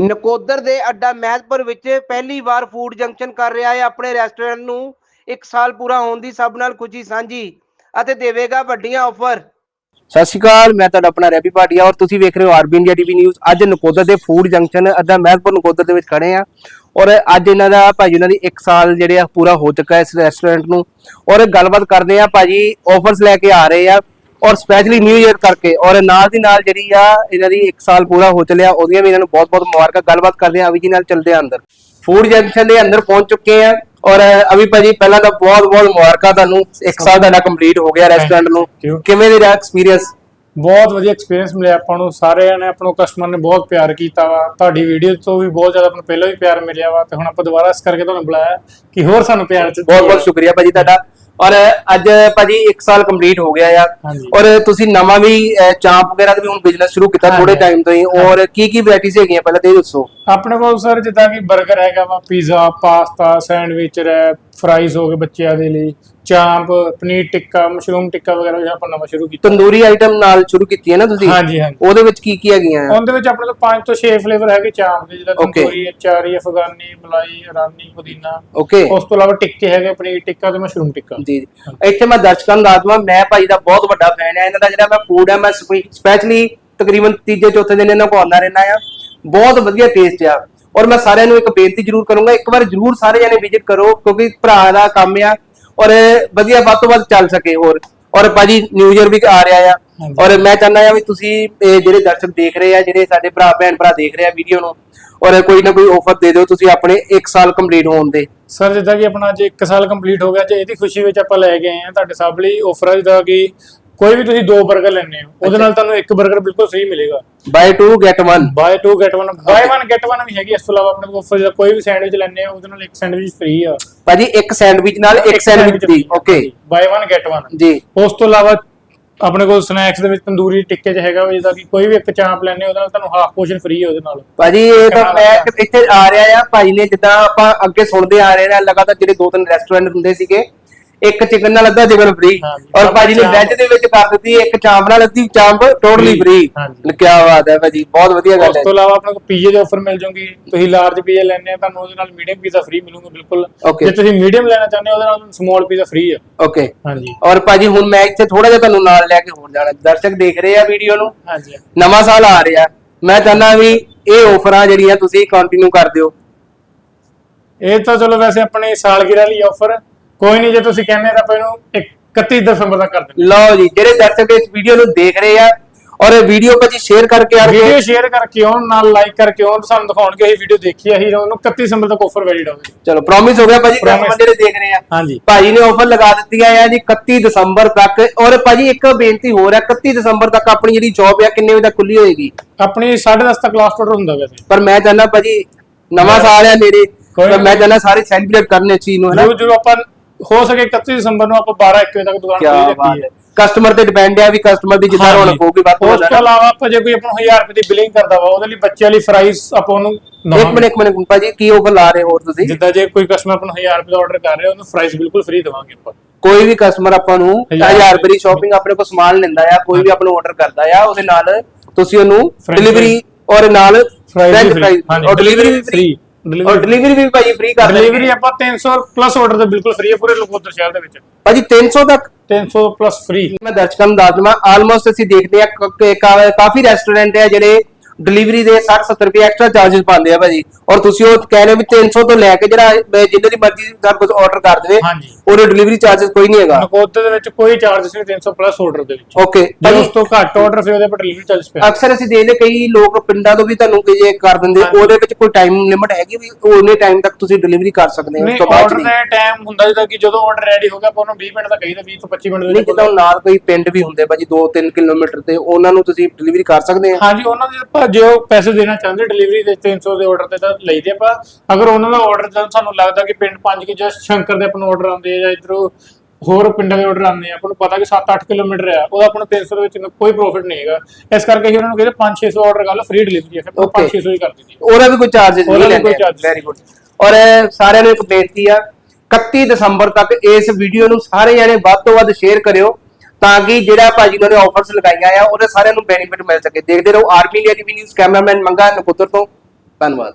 ਨਕੋਦਰ ਦੇ ਅੱਡਾ ਮਹਿਤਪੁਰ ਵਿੱਚ ਪਹਿਲੀ ਵਾਰ ਫੂਡ ਜੰਕਸ਼ਨ ਕਰ ਰਿਹਾ ਹੈ। ਆਪਣੇ ਰੈਸਟੋਰੈਂਟ ਨੂੰ 1 ਸਾਲ ਪੂਰਾ ਹੋਣ ਦੀ ਸਭ ਨਾਲ ਖੁਸ਼ੀ ਸਾਂਝੀ ਅਤੇ ਦੇਵੇਗਾ ਵੱਡੀਆਂ ਆਫਰ ਸਤਿ ਸ਼੍ਰੀ ਅਕਾਲ, ਮੈਂ ਤੁਹਾਡਾ ਆਪਣਾ ਰੈਪੀ ਭਾਟੀਆ ਔਰ ਤੁਸੀਂ ਵੇਖ ਰਹੇ ਹੋ ਆਰਬੀ ਇੰਡੀਆ ਟੀਵੀ ਨਿਊਜ਼। ਅੱਜ ਨਕੋਦਰ ਦੇ ਫੂਡ ਜੰਕਸ਼ਨ ਅੱਡਾ ਮਹਿਦਪੁਰ ਨਕੋਦਰ ਦੇ ਵਿੱਚ ਖੜੇ ਆ ਔਰ ਅੱਜ ਇਹਨਾਂ ਦਾ ਭਾਜੀ ਉਹਨਾਂ ਦੀ 1 ਸਾਲ ਜਿਹੜੇ ਆ ਪੂਰਾ ਹੋ ਚੁੱਕਾ ਹੈ ਇਸ ਰੈਸਟੋਰੈਂਟ ਨੂੰ। ਔਰ ਗੱਲਬਾਤ ਕਰਦੇ ਆ ਭਾਜੀ ਆਫਰਸ ਲੈ ਕੇ ਆ ਰਹੇ ਆ। ਔਰ ਸਪੈਸ਼ਲੀ ਨਿਊ ਇਅਰ ਕਰਕੇ ਔਰ ਨਾਲ ਦੀ ਨਾਲ ਜਿਹੜੀ ਆ ਇਹਨਾਂ ਦੀ 1 ਸਾਲ ਪੂਰਾ ਹੋ ਚੱਲਿਆ ਉਹਦੀਆਂ ਵੀ ਇਹਨਾਂ ਨੂੰ ਬਹੁਤ-ਬਹੁਤ ਮੁਬਾਰਕਾਂ। ਗੱਲਬਾਤ ਕਰਦੇ ਆ ਅਭੀ ਜੀ ਨਾਲ ਚੱਲਦੇ ਆ ਅੰਦਰ। ਫੂਡ ਜੰਕਸ਼ਨ ਦੇ ਅੰਦਰ ਪਹੁੰਚ ਚੁੱਕੇ ਆ ਔਰ ਅਭੀ ਭਾਜੀ ਪਹਿਲਾਂ ਤਾਂ ਬਹੁਤ-ਬਹੁਤ ਮੁਬਾਰਕਾਂ ਤੁਹਾਨੂੰ। 1 ਸਾਲ ਤੁਹਾਡਾ ਕੰਪਲੀਟ ਹੋ ਗਿਆ ਰੈਸਟੋਰੈਂਟ ਨੂੰ. ਕਿਵੇਂ ਦਾ ਰਿਹਾ ਐਕਸਪੀਰੀਅੰਸ ਬਹੁਤ ਵਧੀਆ ਐਕਸਪੀਰੀਅੰਸ ਮਿਲਿਆ ਆਪਾਂ ਨੂੰ। ਸਾਰਿਆਂ ਨੇ ਆਪਾਂ ਨੂੰ ਕਸਟਮਰ ਨੇ ਬਹੁਤ ਪਿਆਰ ਕੀਤਾ ਵਾ। ਤੁਹਾਡੀ ਵੀਡੀਓ ਤੋਂ ਵੀ ਬਹੁਤ ਜ਼ਿਆਦਾ ਆਪਾਂ ਪਹਿਲਾਂ ਵੀ ਪਿਆਰ ਮਿਲਿਆ ਵਾ। ਤੇ ਹੁਣ ਆਪਾਂ ਦੁਬਾਰਾ ਇਸ ਕਰਕੇ ਤੁਹਾਨੂੰ ਬੁਲਾਇਆ ਕਿ ਹੋਰ ਸਾਨੂੰ ਪਿਆਰ ਦਿੱਤਾ ਬਹੁਤ-ਬਹੁਤ ਸ਼ੁਕਰੀਆ ਭਾਜੀ ਤੁਹਾਡਾ। ਔਰ ਅੱਜ ਭਾਜੀ 1 ਸਾਲ ਕੰਪਲੀਟ ਹੋ ਗਿਆ ਆ। ਔਰ ਤੁਸੀਂ ਨਵਾਂ ਵੀ ਚਾਂਪ ਵਗੈਰਾ ਦਾ ਵੀ ਹੁਣ ਬਿਜ਼ਨਸ ਸ਼ੁਰੂ ਕੀਤਾ ਥੋੜੇ। ਟਾਈਮ ਤੋਂ ਹੀ। ਔਰ ਕੀ ਕੀ ਵੈਰਾਈਟੀਜ਼ ਹੈਗੀਆਂ ਪਹਿਲਾਂ ਤੇ ਦੱਸੋ। ਆਪਣੇ ਕੋਲ ਸਰ ਜਿੱਦਾਂ ਕਿ 버ਗਰ ਹੈਗਾ ਵਾ pizza pasta sandwich wrap fries ਹੋ ਗਏ ਬੱਚਿਆਂ ਦੇ ਲਈ ਚਾਂਪ ਪਨੀਰ ਟਿੱਕਾ ਮਸ਼ਰੂਮ ਟਿੱਕਾ ਵਗੈਰਾ ਵੀ ਆਪਾਂ ਨਵਾਂ ਸ਼ੁਰੂ ਕੀਤਾ। ਤੰਦੂਰੀ ਆਈਟਮ ਨਾਲ ਸ਼ੁਰੂ ਕੀਤੀ ਹੈ ਨਾ ਤੁਸੀਂ? ਹਾਂਜੀ ਹਾਂਜੀ। ਉਹਦੇ ਵਿੱਚ ਕੀ ਕੀ ਹੈਗੀਆਂ ਆ? ਉਹਦੇ ਵਿੱਚ ਆਪਣੇ ਕੋਲ 5 ਤੋਂ 6 ਫਲੇਵਰ ਹੈਗੇ ਚਾਂਪ ਦੇ ਜਿੱਦਾਂ. ਤੰਦੂਰੀ ਅਚਾਰੀ ਅਫਗਾਨੀ ਮਲਾਈ ਇਰਾਨੀ ਪੁਦੀਨਾ। ਓਕੇ ਉਸ ਤੋਂ ਇਲਾਵਾ ਟਿੱਕੇ ਹੈਗੇ ਪਨੀਰ ਟਿੱਕਾ ਤੇ ਮਸ਼ਰੂਮ ਟਿੱਕਾ। ਜੀ ਜੀ। ਇੱਥੇ ਮੈਂ ਦਰਸ਼ਕਾਂ ਨੂੰ ਦੱਸ ਮੈਂ ਭਾਈ ਦਾ ਬਹੁਤ ਵੱਡਾ ਫੈਨ ਆ। ਇਹਨਾਂ ਦਾ ਜਿਹੜਾ ਮੈਂ ਫੂਡ ਹੈ ਮੈਂ ਸਪੈਸ਼ਲੀ ਤਕਰੀਬਨ ਤੀਜੇ, ਚੌਥੇ ਦਿਨ ਇਹਨਾਂ ਕੋਲ ਆਉਂਦਾ ਰਹਿਣਾ ਆ। ਬਹੁਤ ਵਧੀਆ ਟੇਸਟ ਆ। ਔਰ ਮੈਂ ਸਾਰਿਆਂ ਨੂੰ ਇੱਕ ਬੇਨਤੀ ਜ਼ਰੂਰ ਕਰੂੰਗਾ, ਇੱਕ ਵਾਰ ਜ਼ਰੂਰ ਸਾਰੇ ਜਣੇ ਵਿਜ਼ਿਟ ਕਰੋ, ਕਿਉਂਕਿ ਭਰਾ ਦਾ ਕੰਮ ਆ। ਔਰ ਵਧੀਆ ਵੱਧ ਤੋਂ ਵੱਧ ਚੱਲ ਸਕੇ ਹੋਰ। ਔਰ ਭਾਜੀ ਨਿਊ ਇਅਰ ਵੀ ਆ ਰਿਹਾ ਆ। ਔਰ ਮੈਂ ਚਾਹੁੰਦਾ ਆ ਵੀ ਤੁਸੀਂ ਇਹ ਜਿਹੜੇ ਦਰਸ਼ਕ ਦੇਖ ਰਹੇ ਆ ਜਿਹੜੇ ਸਾਡੇ ਭਰਾ ਭੈਣ ਭਰਾ ਦੇਖ ਰਹੇ ਆ ਵੀਡੀਓ ਨੂੰ ਔਰ ਕੋਈ ਨਾ ਕੋਈ ਆਫਰ ਦੇ ਦਿਓ ਤੁਸੀਂ ਆਪਣੇ 1 ਸਾਲ ਕੰਪਲੀਟ ਹੋਣ ਦੇ ਸਰ ਜਿੱਦਾਂ ਕਿ ਆਪਣਾ ਅੱਜ 1 ਸਾਲ ਕੰਪਲੀਟ ਹੋ ਗਿਆ ਜੇ ਇਹਦੀ ਖੁਸ਼ੀ ਵਿੱਚ ਆਪਾਂ ਲੈ ਕੇ ਆਏ ਆ ਤੁਹਾਡੇ ਸਭ ਲਈ ਆਫਰ ਜਿੱਦਾਂ ਕਿ ਕੋਈ ਵੀ ਤੁਸੀਂ ਦੋ 버ਗਰ ਲੈਣੇ ਹੋ ਉਹਦੇ ਨਾਲ ਤੁਹਾਨੂੰ ਇੱਕ 버ਗਰ ਬਿਲਕੁਲ ਫ੍ਰੀ ਮਿਲੇਗਾ। ਬਾਈ 2 get 1 bye 2 get 1 bye 1 get 1 ਵੀ ਹੈਗੀ ਇਸ ਤੋਂ ਇਲਾਵਾ ਆਪਣੇ ਕੋਲ ਆਫਰ ਕੋਈ ਵੀ ਸੈਂਡਵਿਚ ਲੈਣੇ ਹੋ ਉਹਦੇ ਨਾਲ ਇੱਕ ਸੈਂਡਵਿਚ ਫ੍ਰੀ ਆ। ਭਾਜੀ ਇੱਕ ਸੈਂਡਵਿਚ ਨਾਲ ਇੱਕ sandwich free okay buy 1 get 1 ਜੀ। ਉਸ ਤੋਂ ਇਲਾਵਾ ਆਪਣੇ ਕੋਲ ਸਨੈਕਸ ਦੇ ਵਿੱਚ ਤੰਦੂਰੀ ਟਿੱਕੇ ਚ ਹੈਗਾ ਵਾ ਜਿੱਦਾਂ ਕਿ ਕੋਈ ਵੀ ਇੱਕ ਚਾਂਪ ਲੈਣੇ ਉਹਦੇ ਨਾਲ ਤੁਹਾਨੂੰ ਹਾਫ ਪੋਰਸ਼ਨ ਫ੍ਰੀ ਹੈ ਉਹਦੇ ਨਾਲ। ਭਾਜੀ ਇਹ ਤਾਂ ਮੈਂ ਇੱਥੇ ਆ ਰਿਹਾ ਆ ਭਾਈ ਨੇ ਜਿੱਦਾਂ ਆਪਾਂ ਅੱਗੇ ਸੁਣਦੇ ਆ ਰਹੇ ਨੇ ਲਗਾਤਾਰ ਜਿਹੜੇ ਦੋ ਤਿੰਨ ਰੈਸਟੋਰੈਂਟ ਹੁੰਦੇ ਸੀਗੇ ਇੱਕ ਚਿਕਨ ਨਾਲ ਅੱਧਾ ਚਿਕਨ ਫ੍ਰੀ। ਔਰ ਭਾਜੀ ਨੇ। ਵੈਜ ਦੇ ਵਿੱਚ ਕਰ ਦਿੱਤੀ ਇੱਕ ਚਾਂਪ ਨਾਲ ਅੱਧੀ ਚਾਂਪ ਟੋਟਲੀ ਫ੍ਰੀ। ਕੀ ਬਾਤ ਹੈ ਭਾਜੀ ਬਹੁਤ ਵਧੀਆ ਗੱਲ ਉਸ ਹੈ। ਤੋਂ ਇਲਾਵਾ ਆਪਣੇ ਪੀਜ਼ੇ ਦੇ ਆਫਰ ਮਿਲ ਜਾਣਗੇ ਤੁਸੀਂ ਲਾਰਜ ਪੀਜ਼ਾ ਲੈਣੇ ਆ ਤੁਹਾਨੂੰ ਉਹਦੇ ਨਾਲ ਮੀਡੀਅਮ ਪੀਜ਼ਾ ਫ੍ਰੀ ਮਿਲੂਗਾ ਬਿਲਕੁਲ. ਜੇ ਤੁਸੀਂ ਮੀਡੀਅਮ ਲੈਣਾ ਚਾਹੁੰਦੇ ਹੋ ਉਹਦੇ ਨਾਲ ਸਮਾਲ ਪੀਜ਼ਾ ਫ੍ਰੀ ਆ। ਓਕੇ ਹਾਂਜੀ। ਔਰ ਭਾਜੀ ਹੁਣ ਮੈਂ ਇੱਥੇ ਥੋੜਾ ਜਿਹਾ ਤੁਹਾਨੂੰ ਨਾਲ ਲੈ ਕੇ ਹੋਰ ਜਾਣਾ। ਦਰਸ਼ਕ ਦੇਖ ਰਹੇ ਆ ਵੀਡੀਓ ਨੂੰ। ਹਾਂਜੀ। ਨਵਾਂ ਸਾਲ ਆ ਰਿਹਾ। ਮੈਂ ਚਾਹੁੰਦਾ ਵੀ ਇਹ ਆਫਰਾਂ ਜਿਹੜੀਆਂ ਤੁਸੀਂ ਕੰਟੀਨਿਊ ਕਰ ਦਿਓ। ਇਹ ਤਾਂ ਚਲੋ ਵੈਸੇ ਆਪਣੇ ਸਾਲਗਿਰਾ ਲਈ ਆਫਰ ਕੋਈ ਨਹੀਂ ਜੇ ਤੁਸੀਂ ਕਹਿੰਦੇ ਤਾਂ ਆਪਾਂ ਇਹਨੂੰ ਇੱਕ- 31 ਦਸੰਬਰ ਤੱਕ ਕਰ ਦਿੰਦੇ ਲਓ ਜੀ ਜਿਹੜੇ ਦਰਸ਼ਕ ਇਸ ਵੀਡੀਓ ਨੂੰ ਦੇਖ ਰਹੇ ਆ ਔਰ ਇਹ ਵੀਡੀਓ ਭਾਜੀ ਸ਼ੇਅਰ ਕਰਕੇ ਆ ਵੀਡੀਓ ਸ਼ੇਅਰ ਕਰਕੇ ਆਉਣ ਨਾਲ ਲਾਈਕ ਕਰਕੇ ਆਉਣ ਸਾਨੂੰ ਦਿਖਾਉਣਗੇ ਇਹ ਵੀਡੀਓ ਦੇਖੀ ਅਸੀਂ ਉਹਨੂੰ 31 ਦਸੰਬਰ ਤੱਕ ਆਫਰ ਵੈਲਿਡ ਹੋਵੇ ਚਲੋ ਪ੍ਰੋਮਿਸ ਹੋ ਗਿਆ ਭਾਜੀ। ਕਸਟਮਰ ਜਿਹੜੇ ਦੇਖ ਰਹੇ ਆ। ਹਾਂਜੀ। ਭਾਜੀ ਨੇ ਆਫਰ ਲਗਾ ਦਿੱਤੀ ਆ ਜੀ 31 ਦਸੰਬਰ ਤੱਕ। ਔਰ ਭਾਜੀ ਇੱਕ ਬੇਨਤੀ ਹੋਰ ਹੈ 31 ਦਸੰਬਰ ਤੱਕ ਆਪਣੀ ਜਿਹੜੀ ਜੌਬ ਆ ਕਿੰਨੇ ਵਜੇ ਤੱਕ ਖੁੱਲੀ ਹੋਏਗੀ? ਆਪਣੀ 10:30 ਤੱਕ ਲਾਸਟ ਆਰਡਰ ਹੁੰਦਾ ਵੈਸੇ ਪਰ ਮੈਂ ਚਾਹੁੰਦਾ ਭਾਜੀ ਨਵਾਂ ਸਾਲ ਆ ਨੇੜੇ ਮੈਂ ਚਾਹੁੰਦਾ ਸਾਰੇ ਸੈਲੀਬ੍ਰੇਟ ਕਰਨੇ ਚੀਜ਼ ਨੂੰ ਹੈ ਨਾ? ਜੋ ਆਪਾਂ ਹੋ ਸਕੇ 31 ਦਸੰਬਰ ਨੂੰ ਆਪਾਂ 12 1 ਵਜੇ ਤੱਕ ਦੁਕਾਨ ਕੀ ਖੋਲੀ ਬਾਤ ਰੱਖੀ ਹੈ। ਹੈ। ਕਸਟਮਰ ਤੇ ਡਿਪੈਂਡ ਆ ਵੀ ਕਸਟਮਰ ਦੀ ਜਿੱਦਾਂ ਹਾਂਜੀ। ਰੌਣਕ ਹੋਊਗੀ ਵੱਧ ਤੋਂ ਉਸ ਵੱਧ ਤੋਂ ਇਲਾਵਾ ਆਪਾਂ ਜੇ ਕੋਈ ਆਪਾਂ ਨੂੰ 1000 ਰੁਪਏ ਦੀ ਬਿਲਿੰਗ ਕਰਦਾ ਵਾ ਉਹਦੇ ਲਈ ਬੱਚਿਆਂ ਲਈ ਫਰਾਈਜ਼ ਆਪਾਂ ਉਹਨੂੰ ਇੱਕ ਮਿੰਟ ਇੱਕ ਮਿੰਟ ਭਾਜੀ ਕੀ ਆਫਰ ਲਾ ਰਹੇ ਹੋਰ ਤੁਸੀਂ? ਜਿੱਦਾਂ ਜੇ ਕੋਈ ਕਸਟਮਰ ਆਪਾਂ ਨੂੰ 1000 ਰੁਪਏ ਦਾ ਆਰਡਰ ਕਰ ਰਿਹਾ ਉਹਨੂੰ ਫਰਾਈਜ਼ ਬਿਲਕੁਲ ਫ੍ਰੀ ਦੇਵਾਂਗੇ ਆਪਾਂ। ਕੋਈ ਵੀ ਕਸਟਮਰ ਆਪਾਂ ਨੂੰ ਹਜ਼ਾਰ 1000 ਰੁਪਏ ਦੀ ਸ਼ਾਪਿੰਗ ਆਪਣੇ ਕੋਲ ਸਮਾਨ ਲੈਂਦਾ ਆ ਕੋਈ ਵੀ ਆਪਾਂ ਨੂੰ ਆਰਡਰ ਕਰਦਾ ਆ ਉਹਦੇ ਨਾਲ ਤੁਸੀਂ ਉਹਨੂੰ French ਡਿਲੀਵਰੀ ਔਰ ਨਾਲ ਫਰਾਈਜ਼ French ਵੀ। ਹਾਂਜੀ ਔਰ ਡਿਲੀਵਰੀ ਵੀ free। ਫ੍ਰੀ ਔਰ ਡਿਲੀਵਰੀ ਵੀ ਭਾਜੀ ਫ੍ਰੀ ਕਰ ਦਿੰਦੇ ਡਿਲੀਵਰੀ ਆਪਾਂ 300 ਪਲੱਸ ਆਰਡਰ ਤੇ ਬਿਲਕੁਲ ਫ੍ਰੀ ਹੈ ਪੂਰੇ ਲੋਕੋਦਰ ਸ਼ਹਿਰ ਦੇ ਵਿੱਚ। ਭਾਜੀ 300 ਤੱਕ? 300 ਪਲੱਸ ਫ੍ਰੀ ਮੈਂ ਦਰਸ਼ਕਾਂ ਨੂੰ ਦੱਸ ਦਵਾਂ ਆਲਮੋਸਟ ਅਸੀਂ ਦੇਖਦੇ ਆ ਕਾਫੀ ਰੈਸਟੋਰੈਂਟ ਆ ਜਿਹੜੇ ਡਿਲੀਵਰੀ ਦੇ 60 70 ਰੁਪਏ ਐਕਸਟਰਾ ਚਾਰजेस ਪਾਉਂਦੇ ਆ ਭਾਜੀ। ਔਰ ਤੁਸੀਂ ਉਹ ਕਹਿੰਦੇ ਵੀ 300 ਤੋਂ ਲੈ ਕੇ ਜਿਹੜਾ ਜਿੰਨੇ ਦੀ ਮਰਜ਼ੀ ਦਾ ਕੁਝ ਆਰਡਰ ਕਰ ਦੇਵੇ ਉਹਦੇ ਡਿਲੀਵਰੀ ਚਾਰजेस ਕੋਈ ਨਹੀਂ ਹੈਗਾ। ਨਕੋਤੇ ਦੇ ਵਿੱਚ ਕੋਈ ਚਾਰजेस ਨਹੀਂ 300 ਪਲੱਸ ਆਰਡਰ ਦੇ ਵਿੱਚ। ਓਕੇ ਜੇ ਉਸ ਤੋਂ ਘੱਟ ਆਰਡਰ ਫਿਰ ਉਹਦੇ ਪਰ ਡਿਲੀਵਰੀ ਚਾਰजेस ਪੈ ਅਕਸਰ ਅਸੀਂ ਦੇਖਦੇ ਕਈ ਲੋਕ ਪਿੰਡਾਂ ਤੋਂ ਵੀ ਤੁਹਾਨੂੰ ਕਿ ਜੇ ਕਰ ਦਿੰਦੇ ਉਹਦੇ ਵਿੱਚ ਕੋਈ ਟਾਈਮ ਲਿਮਿਟ ਹੈਗੀ ਵੀ ਉਹਨੇ ਟਾਈਮ ਤੱਕ ਤੁਸੀਂ ਡਿਲੀਵਰੀ ਕਰ ਸਕਦੇ ਹੋ ਤੋਂ ਬਾਅਦ ਨਹੀਂ ਟਾਈਮ ਹੁੰਦਾ ਜਦੋਂ ਕਿ ਜਦੋਂ ਆਰਡਰ ਰੈਡੀ ਹੋ ਗਿਆ ਆਪਾਂ ਉਹਨੂੰ 20 ਮਿੰਟ ਦਾ ਕਹੀਦਾ 20 ਤੋਂ 25 ਮਿੰਟ ਦੇ ਵਿੱਚ ਜਿੱਦਾਂ ਨਾਲ ਕੋਈ ਪਿੰਡ ਵੀ ਹੁੰਦੇ ਭਾਜੀ 2-3 ਕਿਲੋਮੀਟਰ ਤੇ ਉਹਨਾਂ ਨੂੰ ਤੁਸੀਂ ਡਿਲੀਵਰੀ ਕਰ ਸਕਦੇ ਆ। ਹਾਂਜੀ ਉਹਨਾਂ ਦੇ ਜੇ ਉਹ ਪੈਸੇ ਦੇਣਾ ਚਾਹੁੰਦੇ ਡਿਲੀਵਰੀ ਦੇ 300 ਦੇ ਆਰਡਰ ਤੇ ਤਾਂ ਲਈਦੇ ਆਪਾਂ। ਅਗਰ ਉਹਨਾਂ ਦਾ ਆਰਡਰ ਜਦੋਂ ਸਾਨੂੰ ਲੱਗਦਾ ਕਿ ਪਿੰਡ 5 ਕਿ ਜਾਂ ਸ਼ੰਕਰ ਦੇ ਆਪਾਂ ਨੂੰ ਆਰਡਰ ਆਉਂਦੇ ਆ ਜਾਂ ਇਧਰੋਂ ਹੋਰ ਪਿੰਡਾਂ ਦੇ ਆਰਡਰ ਆਉਂਦੇ ਆ ਆਪਾਂ ਨੂੰ ਪਤਾ ਕਿ 7-8 ਕਿਲੋਮੀਟਰ ਆ ਉਹਦਾ ਆਪਾਂ ਨੂੰ 300 ਦੇ ਵਿੱਚ ਕੋਈ ਪ੍ਰੋਫਿਟ ਨਹੀਂ ਹੈਗਾ। ਇਸ ਕਰਕੇ ਅਸੀਂ ਉਹਨਾਂ ਨੂੰ ਕਹਿੰਦੇ 5-600 ਆਰਡਰ ਕਰ ਲਓ ਫ੍ਰੀ ਡਿਲੀਵਰੀ ਹੈ ਫਿਰ Okay. 5-600 ਹੀ ਕਰ ਦਿੰਦੀ ਉਹਦਾ ਵੀ ਕੋਈ ਚਾਰजेस ਨਹੀਂ ਲੈਂਦੇ ਵੈਰੀ ਗੁੱਡ ਔਰ ਸਾਰਿਆਂ ਨੂੰ ਇੱਕ ਬੇਨਤੀ ਆ 31 ਦਸੰਬਰ ਤੱਕ ਇਸ ਵੀਡੀਓ ਨੂੰ ਸਾਰੇ ਜਣੇ ਵੱਧ ਤੋਂ ਵੱਧ ਸ਼ੇਅਰ ਕਰਿਓ। ਤਾਂ ਕਿ ਜਿਹੜਾ ਭਾਜੀ ਉਹਨਾਂ ਨੇ ਆਫਰਸ ਲਗਾਈਆਂ ਆ, ਉਹਦੇ ਸਾਰਿਆਂ ਨੂੰ ਬੈਨੀਫਿਟ ਮਿਲ ਸਕੇ। ਦੇਖਦੇ ਰਹੋ army India TV news cameraman Manga ਨਕੁੱਤਰ ਤੋਂ। ਧੰਨਵਾਦ।